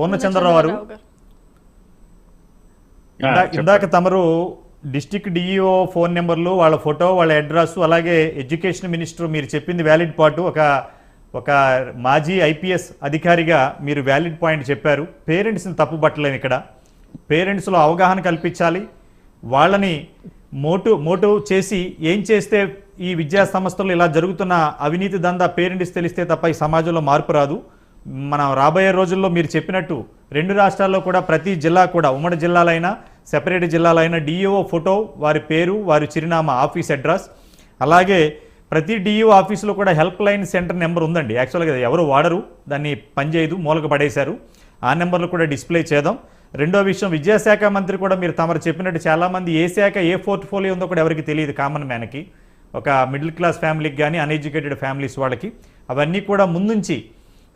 పూర్ణచంద్రరావు గారు. ఇందా- ఇందాక తమరు డిస్టిక్ డిఈఓ ఫోన్ నెంబర్లు వాళ్ళ ఫోటో వాళ్ళ అడ్రస్ అలాగే ఎడ్యుకేషన్ మినిస్టర్ మీరు చెప్పింది వ్యాలిడ్ పాటు ఒక ఒక మాజీ ఐపీఎస్ అధికారిగా మీరు వ్యాలిడ్ పాయింట్ చెప్పారు. పేరెంట్స్ని తప్పుపట్టలేము ఇక్కడ. పేరెంట్స్లో అవగాహన కల్పించాలి. వాళ్ళని మోటు మోటివ్ చేసి ఏం చేస్తే ఈ విద్యా సంస్థలు ఇలా జరుగుతున్న అవినీతి దందా పేరెంట్స్ తెలిస్తే తప్ప ఈ సమాజంలో మార్పు రాదు. మనం రాబోయే రోజుల్లో మీరు చెప్పినట్టు రెండు రాష్ట్రాల్లో కూడా ప్రతి జిల్లా కూడా ఉమ్మడి జిల్లాలైనా సెపరేట్ జిల్లాలైనా డిఈఓ ఫోటో వారి పేరు వారి చిరునామా ఆఫీస్ అడ్రస్ అలాగే ప్రతి డిఈఓ ఆఫీసులో కూడా హెల్ప్ లైన్ సెంటర్ నెంబర్ ఉందండి యాక్చువల్గా ఎవరు వాడరు దాన్ని పనిచేయదు మూలక పడేశారు. ఆ నెంబర్లు కూడా డిస్ప్లే చేద్దాం. రెండో విషయం విద్యాశాఖ మంత్రి కూడా మీరు తమరు చెప్పినట్టు చాలామంది ఏ శాఖ ఏ పోర్ట్ఫోలియో ఉందో కూడా ఎవరికి తెలియదు కామన్ మ్యాన్కి ఒక మిడిల్ క్లాస్ ఫ్యామిలీకి కానీ అన్ఎడ్యుకేటెడ్ ఫ్యామిలీస్ వాళ్ళకి. అవన్నీ కూడా ముందుంచి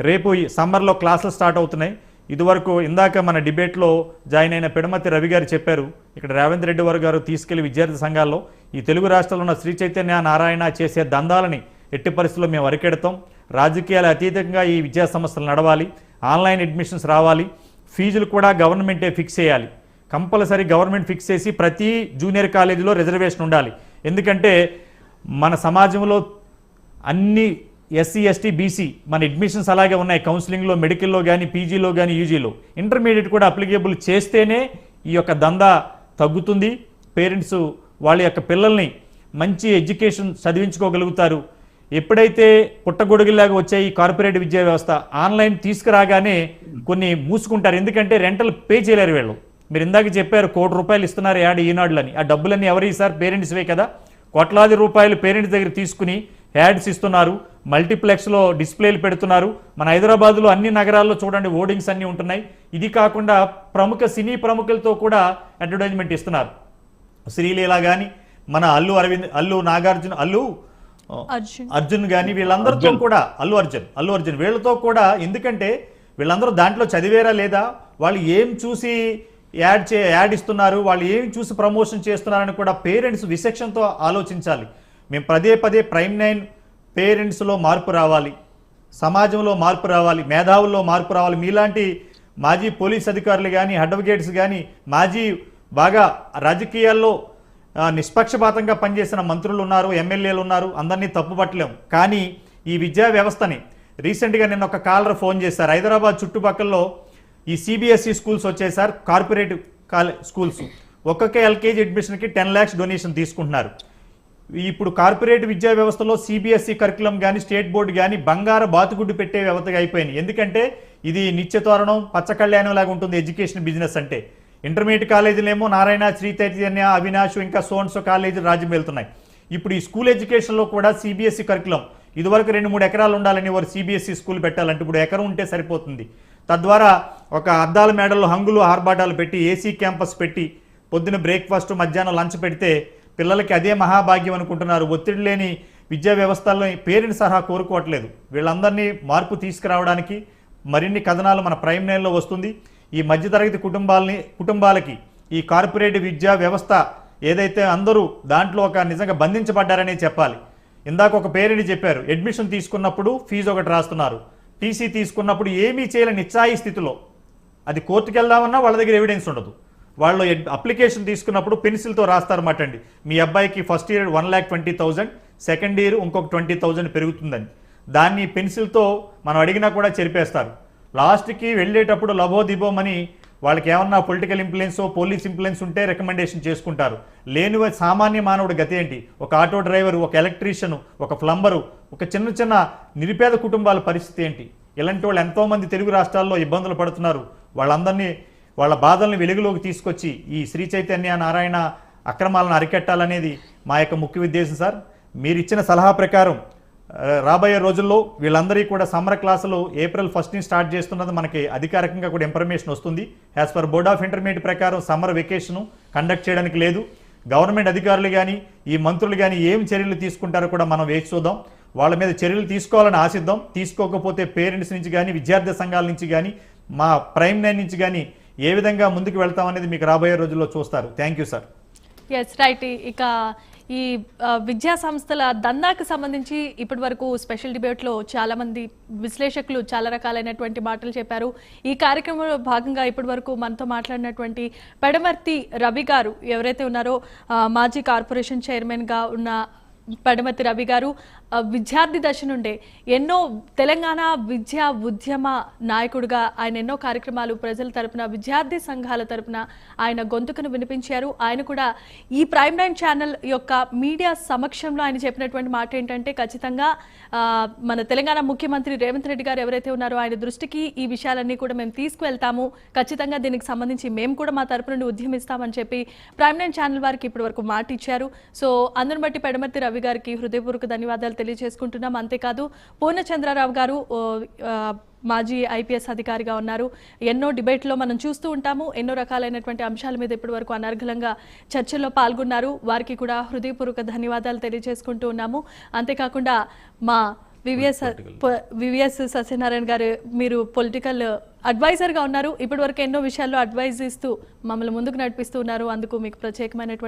రేపు ఈ సమ్మర్లో క్లాసులు స్టార్ట్ అవుతున్నాయి. ఇదివరకు ఇందాక మన డిబేట్లో జాయిన్ అయిన పెడమతి రవి గారు చెప్పారు. ఇక్కడ రేవంత్ రెడ్డి వారు గారు తీసుకెళ్ళి విద్యార్థి సంఘాల్లో ఈ తెలుగు రాష్ట్రాల్లో ఉన్న శ్రీ చైతన్య నారాయణ చేసే దందాలని ఎట్టి పరిస్థితుల్లో మేము అరికెడతాం. రాజకీయాలు అతీతంగా ఈ విద్యా సంస్థలు నడవాలి. ఆన్లైన్ అడ్మిషన్స్ రావాలి. ఫీజులు కూడా గవర్నమెంటే ఫిక్స్ చేయాలి. కంపల్సరీ గవర్నమెంట్ ఫిక్స్ చేసి ప్రతి జూనియర్ కాలేజీలో రిజర్వేషన్ ఉండాలి. ఎందుకంటే మన సమాజంలో అన్ని ఎస్సీ ఎస్టీ బీసీ మన అడ్మిషన్స్ అలాగే ఉన్నాయి. కౌన్సిలింగ్లో మెడికల్లో కానీ పీజీలో కానీ యూజీలో. ఇంటర్మీడియట్ కూడా అప్లికేబుల్ చేస్తేనే ఈ యొక్క దందా తగ్గుతుంది. పేరెంట్స్ వాళ్ళ యొక్క పిల్లల్ని మంచి ఎడ్యుకేషన్ చదివించుకోగలుగుతారు. ఎప్పుడైతే పుట్టగొడుగులాగా వచ్చే ఈ కార్పొరేట్ విద్యా వ్యవస్థ ఆన్లైన్ తీసుకురాగానే కొన్ని మూసుకుంటారు. ఎందుకంటే రెంటల్ పే చేయలేరు వీళ్ళు. మీరు ఇందాక చెప్పారు కోటి రూపాయలు ఇస్తున్నారు యాడ్ ఈనాడులని. ఆ డబ్బులన్నీ ఎవరు ఇస్తారు పేరెంట్స్వే కదా. కోట్లాది రూపాయలు పేరెంట్స్ దగ్గర తీసుకుని యాడ్స్ ఇస్తున్నారు మల్టీప్లెక్స్లో డిస్ప్లేలు పెడుతున్నారు. మన హైదరాబాద్లో అన్ని నగరాల్లో చూడండి ఓడింగ్స్ అన్నీ ఉంటున్నాయి. ఇది కాకుండా ప్రముఖ సినీ ప్రముఖులతో కూడా అడ్వర్టైజ్మెంట్ ఇస్తున్నారు. శ్రీలీల కానీ మన అల్లు అరవింద్ అల్లు నాగార్జున అల్లు అర్జున్. కానీ వీళ్ళందరితో కూడా అల్లు అర్జున్ అల్లు అర్జున్ వీళ్ళతో కూడా ఎందుకంటే వీళ్ళందరూ దాంట్లో చదివేరా లేదా? వాళ్ళు ఏం చూసి యాడ్ చే యాడ్ ఇస్తున్నారు? వాళ్ళు ఏం చూసి ప్రమోషన్ చేస్తున్నారని కూడా పేరెంట్స్ విశక్షణతో ఆలోచించాలి. మేము పదే పదే ప్రైమ్ నైన్ పేరెంట్స్లో మార్పు రావాలి సమాజంలో మార్పు రావాలి మేధావుల్లో మార్పు రావాలి. మీలాంటి మాజీ పోలీస్ అధికారులు కానీ అడ్వకేట్స్ కానీ మాజీ బాగా రాజకీయాల్లో నిష్పక్షపాతంగా పనిచేసిన మంత్రులు ఉన్నారు ఎమ్మెల్యేలు ఉన్నారు అందరినీ తప్పుపట్టలేం. కానీ ఈ విద్యా వ్యవస్థని రీసెంట్గా నిన్న ఒక కాలర్ ఫోన్ చేశారు. హైదరాబాద్ చుట్టుపక్కల ఈ సిబిఎస్ఈ స్కూల్స్ వచ్చాయి సార్ కార్పొరేట్ కాలే స్కూల్స్. ఒక్కొక్క ఎల్కేజీ అడ్మిషన్కి టెన్ ల్యాక్స్ డొనేషన్ తీసుకుంటున్నారు. ఇప్పుడు కార్పొరేట్ విద్యా వ్యవస్థలో సిబిఎస్ఈ కరికులం కానీ స్టేట్ బోర్డు కానీ బంగారు బాతుగుడ్డు పెట్టే వ్యవస్థగా అయిపోయింది ఎందుకంటే ఇది నిత్యతోరణం పచ్చ కళ్యాణం లాగా ఉంటుంది ఎడ్యుకేషన్ బిజినెస్ అంటే. ఇంటర్మీడియట్ కాలేజీలేమో నారాయణ శ్రీ చైతన్య అవినాష్ ఇంకా సోన్సో కాలేజీలు రాజ్యం వెళ్తున్నాయి. ఇప్పుడు ఈ స్కూల్ ఎడ్యుకేషన్లో కూడా సిబిఎస్ఈ కరికులం ఇదివరకు రెండు మూడు ఎకరాలు ఉండాలని వారు సిబిఎస్ఈ స్కూల్ పెట్టాలంటే ఇప్పుడు ఎకరం ఉంటే సరిపోతుంది. తద్వారా ఒక అద్దాల మేడలు హంగులు ఆర్భాటాలు పెట్టి ఏసీ క్యాంపస్ పెట్టి పొద్దున బ్రేక్ఫాస్ట్ మధ్యాహ్నం లంచ్ పెడితే పిల్లలకి అదే మహాభాగ్యం అనుకుంటున్నారు. ఒత్తిడి లేని విద్యా వ్యవస్థల్లో పేరెంట్స్ సహా కోరుకోవట్లేదు. వీళ్ళందరినీ మార్పు తీసుకురావడానికి మరిన్ని కథనాలు మన ప్రైమ్ నైన్లో వస్తుంది. ఈ మధ్యతరగతి కుటుంబాలని కుటుంబాలకి ఈ కార్పొరేట్ విద్యా వ్యవస్థ ఏదైతే అందరూ దాంట్లో ఒక నిజంగా బంధించబడ్డారనే చెప్పాలి. ఇందాక ఒక పేరెంట్ చెప్పారు. అడ్మిషన్ తీసుకున్నప్పుడు ఫీజు ఒకటి రాస్తున్నారు. టీసీ తీసుకున్నప్పుడు ఏమీ చేయలేని నిశ్చాయి స్థితిలో. అది కోర్టుకు వెళ్దామన్నా వాళ్ళ దగ్గర ఎవిడెన్స్ ఉండదు. వాళ్ళు అప్లికేషన్ తీసుకున్నప్పుడు పెన్సిల్తో రాస్తారన్నమాట అండి మీ అబ్బాయికి first year one lakh twenty thousand second year ఇంకొక ట్వంటీ థౌజండ్ పెరుగుతుందని దాన్ని పెన్సిల్తో మనం అడిగినా కూడా చెరిపేస్తారు. లాస్ట్కి వెళ్ళేటప్పుడు లభోదిబోమని వాళ్ళకి ఏమన్నా పొలిటికల్ ఇంప్లుయెన్స్ పోలీస్ ఇంప్లుయెన్స్ ఉంటే రికమెండేషన్ చేసుకుంటారు. లేని సామాన్య మానవుడి గతి ఏంటి? ఒక ఆటో డ్రైవర్ ఒక ఎలక్ట్రీషియన్ ఒక ప్లంబరు ఒక చిన్న చిన్న నిరుపేద కుటుంబాల పరిస్థితి ఏంటి? ఇలాంటి వాళ్ళు ఎంతోమంది తెలుగు రాష్ట్రాల్లో ఇబ్బందులు పడుతున్నారు. వాళ్ళందరినీ వాళ్ళ బాధల్ని వెలుగులోకి తీసుకొచ్చి ఈ శ్రీ చైతన్య నారాయణ అక్రమాలను అరికట్టాలనేది మా యొక్క ముఖ్య ఉద్దేశం సార్. మీరు ఇచ్చిన సలహా ప్రకారం రాబోయే రోజుల్లో వీళ్ళందరికీ కూడా సమ్మర్ క్లాసులు ఏప్రిల్ ఫస్ట్ నుంచి స్టార్ట్ చేస్తున్నది మనకి అధికారికంగా కూడా ఇన్ఫర్మేషన్ వస్తుంది. As per board of intermediate ప్రకారం సమ్మర్ వెకేషన్ కండక్ట్ చేయడానికి లేదు. గవర్నమెంట్ అధికారులు కానీ ఈ మంత్రులు కానీ ఏం చర్యలు తీసుకుంటారో కూడా మనం వేచి చూద్దాం. వాళ్ళ మీద చర్యలు తీసుకోవాలని ఆశిద్దాం. తీసుకోకపోతే పేరెంట్స్ నుంచి కానీ విద్యార్థి సంఘాల నుంచి కానీ మా ప్రైమ్ నైన్ నుంచి కానీ ఏ విధంగా ముందుకు వెళ్తామనేది మీకు రాబోయే రోజుల్లో చూస్తారు. Thank you sir yes right ఇక ఈ విద్యా సంస్థల దందాకు సంబంధించి ఇప్పటి వరకు స్పెషల్ డిబేట్లో చాలామంది విశ్లేషకులు చాలా రకాలైనటువంటి మాటలు చెప్పారు. ఈ కార్యక్రమంలో భాగంగా ఇప్పటి వరకు మనతో మాట్లాడినటువంటి పెడమర్తి రవి గారు ఎవరైతే ఉన్నారో మాజీ కార్పొరేషన్ చైర్మన్గా ఉన్న పడమతి రవి గారు విద్యార్థి దశ నుండే ఎన్నో తెలంగాణ విద్యా ఉద్యమ నాయకుడిగా ఆయన ఎన్నో కార్యక్రమాలు ప్రజల తరపున విద్యార్థి సంఘాల తరపున ఆయన గొంతుకను వినిపించారు. ఆయన కూడా ఈ ప్రైమ్ టైమ్ ఛానల్ యొక్క మీడియా సమక్షంలో ఆయన చెప్పినటువంటి మాట ఏంటంటే ఖచ్చితంగా మన తెలంగాణ ముఖ్యమంత్రి రేవంత్ రెడ్డి గారు ఎవరైతే ఉన్నారో ఆయన దృష్టికి ఈ విషయాలన్నీ కూడా మేము తీసుకువెళ్తాము. ఖచ్చితంగా దీనికి సంబంధించి మేము కూడా మా తరపు నుండి ఉద్యమిస్తామని చెప్పి ప్రైమ్ టైమ్ ఛానల్ వారికి ఇప్పటి వరకు మాట ఇచ్చారు సో అందరిని బట్టి పెడమర్తి రవి గారికి హృదయపూర్వక ధన్యవాదాలు తెలియజేసుకుంటున్నాం. అంతేకాదు పూర్ణచంద్రరావు గారు మాజీ ఐపీఎస్ అధికారిగా ఉన్నారు. ఎన్నో డిబేట్లో మనం చూస్తూ ఉంటాము. ఎన్నో రకాలైనటువంటి అంశాల మీద ఇప్పటి వరకు అనర్గళంగా చర్చల్లో పాల్గొన్నారు. వారికి కూడా హృదయపూర్వక ధన్యవాదాలు తెలియజేసుకుంటూ ఉన్నాము. అంతేకాకుండా మా వివిఎస్ వివిఎస్ సత్యనారాయణ గారు మీరు పొలిటికల్ అడ్వైజర్గా ఉన్నారు. ఇప్పటి వరకు ఎన్నో విషయాల్లో అడ్వైజ్ ఇస్తూ మమ్మల్ని ముందుకు నడిపిస్తూ ఉన్నారు. అందుకు మీకు ప్రత్యేకమైనటువంటి